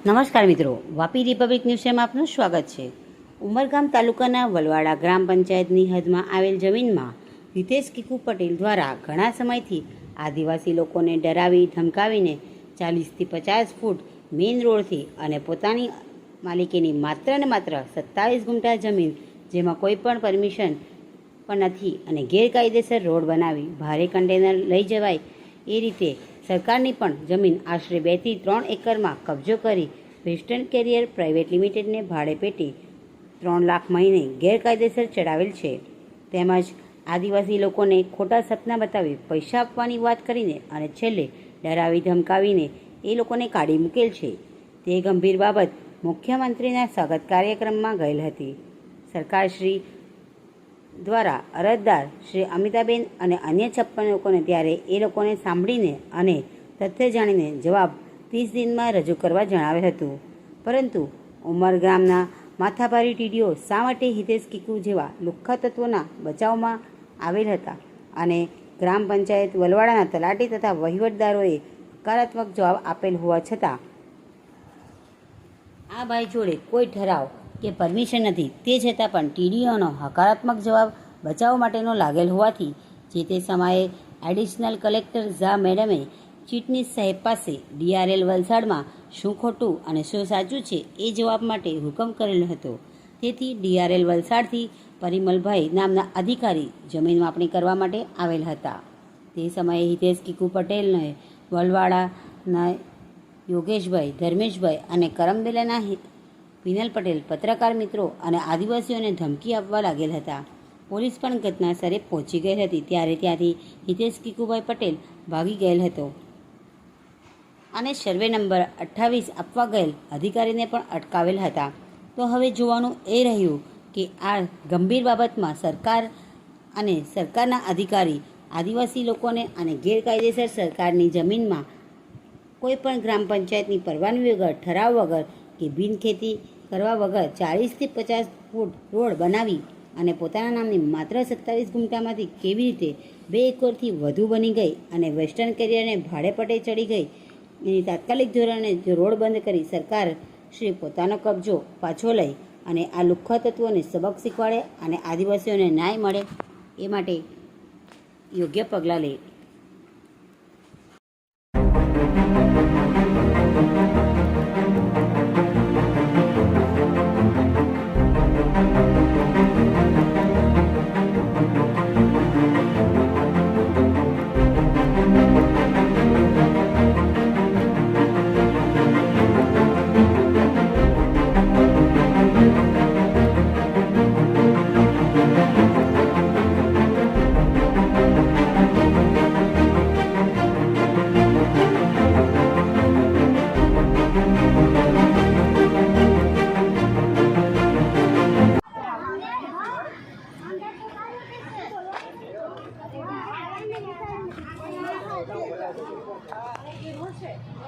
નમસ્કાર મિત્રો, વાપી રિપબ્લિક ન્યૂઝમાં આપનું સ્વાગત છે. ઉમરગામ તાલુકાના વલવાડા ગ્રામ પંચાયતની હદમાં આવેલ જમીનમાં હિતેશ કિકુ પટેલ દ્વારા ઘણા સમયથી આદિવાસી લોકોને ડરાવી, ધમકાવીને ચાલીસથી પચાસ ફૂટ મેઇન રોડથી અને પોતાની માલિકીની માત્ર ને માત્ર સત્તાવીસ ગુંઠા જમીન, જેમાં કોઈ પણ પરમિશન પણ નથી અને ગેરકાયદેસર રોડ બનાવી ભારે કન્ટેનર લઈ જવાય એ રીતે સરકારની પણ જમીન આશરે બેથી ત્રણ એકરમાં કબજો કરી વેસ્ટર્ન કેરિયર પ્રાઇવેટ લિમિટેડને ભાડે પેટી ત્રણ લાખ મહિને ગેરકાયદેસર ચડાવેલ છે. તેમજ આદિવાસી લોકોને ખોટા સપના બતાવી પૈસા આપવાની વાત કરીને અને છેલ્લે ડરાવી ધમકાવીને એ લોકોને કાઢી મૂકેલ છે. તે ગંભીર બાબત મુખ્યમંત્રીના સ્વાગત કાર્યક્રમમાં ગયેલ હતી. સરકારશ્રી દ્વારા અરજદાર શ્રી અમિતાબેન અને અન્ય છપ્પન લોકોને ત્યારે એ લોકોને સાંભળીને અને તથ્ય જાણીને જવાબ ત્રીસ દિનમાં રજૂ કરવા જણાવ્યું હતું. પરંતુ ઉમર ગામના માથાભારી ટીડીઓ શા માટે હિતેશ કીકુ જેવા લુખ્ખા તત્વોના બચાવમાં આવેલ હતા અને ગ્રામ પંચાયત વલવાડાના તલાટી તથા વહીવટદારોએ હકારાત્મક જવાબ આપેલ હોવા છતાં આ ભાઈ જોડે કોઈ ઠરાવ કે પરમિશન નથી, તે છતાં પણ ટીડીઓનો હકારાત્મક જવાબ બચાવ માટેનો લાગેલ હોવાથી જે તે સમયે એડિશનલ કલેક્ટર ઝા મેડમે ચીટનીસ સાહેબ પાસે ડીઆરએલ વલસાડમાં શું ખોટું અને શું સાચું છે એ જવાબ માટે હુકમ કરેલો હતો. તેથી ડીઆરએલ વલસાડથી પરિમલભાઈ નામના અધિકારી જમીન માપણી કરવા માટે આવેલ હતા. તે સમયે હિતેશ કીકુ પટેલને વલવાડાના યોગેશભાઈ, ધર્મેશભાઈ અને કરમબેલાના વિનલ પટેલ, પત્રકાર મિત્રો અને આદિવાસીઓને ધમકી આપવા લાગેલ હતા. પોલીસ પણ ઘટના સ્થળે પહોંચી ગઈ હતી. ત્યારે ત્યાંથી હિતેશ કીકુભાઈ પટેલ ભાગી ગયેલ હતો. અને સર્વે નંબર અઠ્ઠાવીસ આપવા ગયેલ અધિકારીને પણ અટકાવેલ હતા. તો હવે જોવાનું એ રહ્યું કે આ ગંભીર બાબતમાં સરકાર અને સરકારના અધિકારી, આદિવાસી લોકોને અને ગેરકાયદેસર સરકારની જમીનમાં કોઈ પણ ગ્રામ પંચાયતની પરવાનગી વગર, ઠરાવ વગર કે બિનખેતી કરવા વગર ચાળીસથી પચાસ ફૂટ રોડ બનાવી અને પોતાના નામની માત્ર સત્તાવીસ ગુમટામાંથી કેવી રીતે બે એકરથી વધુ બની ગઈ અને વેસ્ટર્ન કેરિયરને ભાડે પટે ચડી ગઈ, એની તાત્કાલિક ધોરણે જો રોડ બંધ કરી સરકાર શ્રી પોતાનો કબજો પાછો લઈ અને આ લુખ્ખા તત્વોને સબક શીખવાડે અને આદિવાસીઓને ન્યાય મળે, એ માટે યોગ્ય પગલાં લે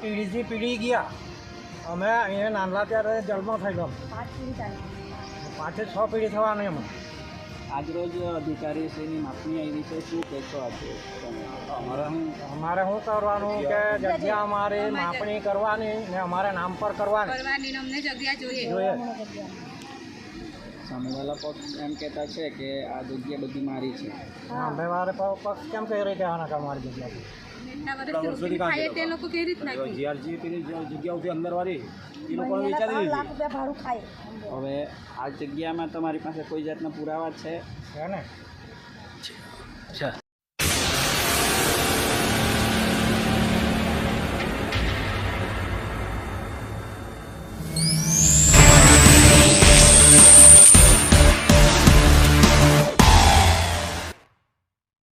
પીઢીથી પીઢી ગયા. અમે અહીંયા નાનલા ત્યારે જન્મ થયેલો પાંચે છ પેઢી થવાની એમાં. આજરોજ અધિકારીશ્રીની માપણી આવી છે શું કહેશો? અમારા હું અમારે શું કરવાનું કે જગ્યા અમારે માપણી કરવાની ને અમારે નામ પર કરવાની. કરવાની અમને જગ્યા જોઈએ. જોઈએ. સામેવાળા પક્ષ એમ કહેતા છે કે આ જગ્યા બધી મારી છે. સામેવાળા પક્ષ કેમ કહી રહી કે આના કામ મારી જગ્યા? જીઆરજી પેલી જે જગ્યાઓથી અંદરવાળી એ લોકોને વિચારી લીધી હવે આ જગ્યામાં તમારી પાસે કોઈ જાતના પુરાવા છે? છે ને?